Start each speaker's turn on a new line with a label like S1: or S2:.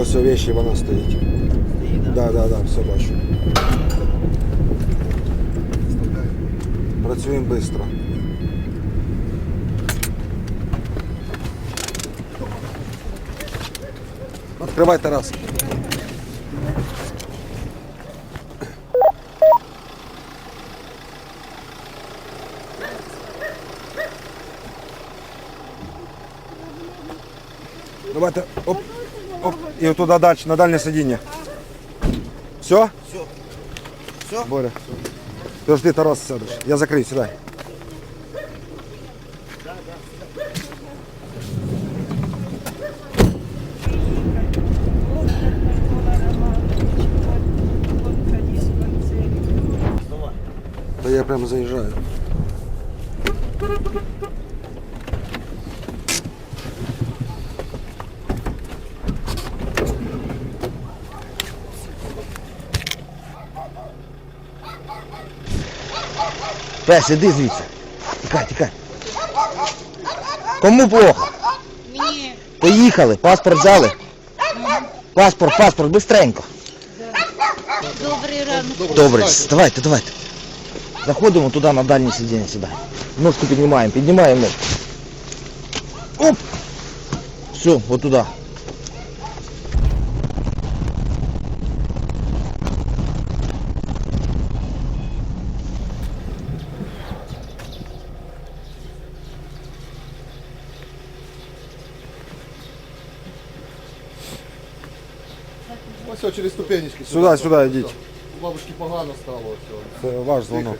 S1: ось вещі вона стоїть.
S2: Стоїть,
S1: Да, да, да, все бачу. Працюємо швидко. Відкривай Тарас. Давайте, оп, оп, і туди далі, на дальнє сидіння. Все?
S2: Все. Все?
S1: Боря. Подожди, Тарас, сядеш. Я закрию, сідай.
S2: Давай.
S1: Та я прямо заїжджаю.
S3: Пес, іди звідси. Тікай, тікай. Кому плохо?
S4: Мені
S3: Поїхали, паспорт взяли. Паспорт, паспорт, быстренько.
S4: добрий ранок.
S3: Добре, давайте, давайте. Заходимо туди на дальнє сидіння сюди. Ножку піднімаємо, піднімаємо. Оп! Все, вот туда.
S5: Ось через ступенечки.
S1: Сюди, сюди йдіть.
S5: У бабушки погано стало. Ось.
S1: Це ваш дзвонок.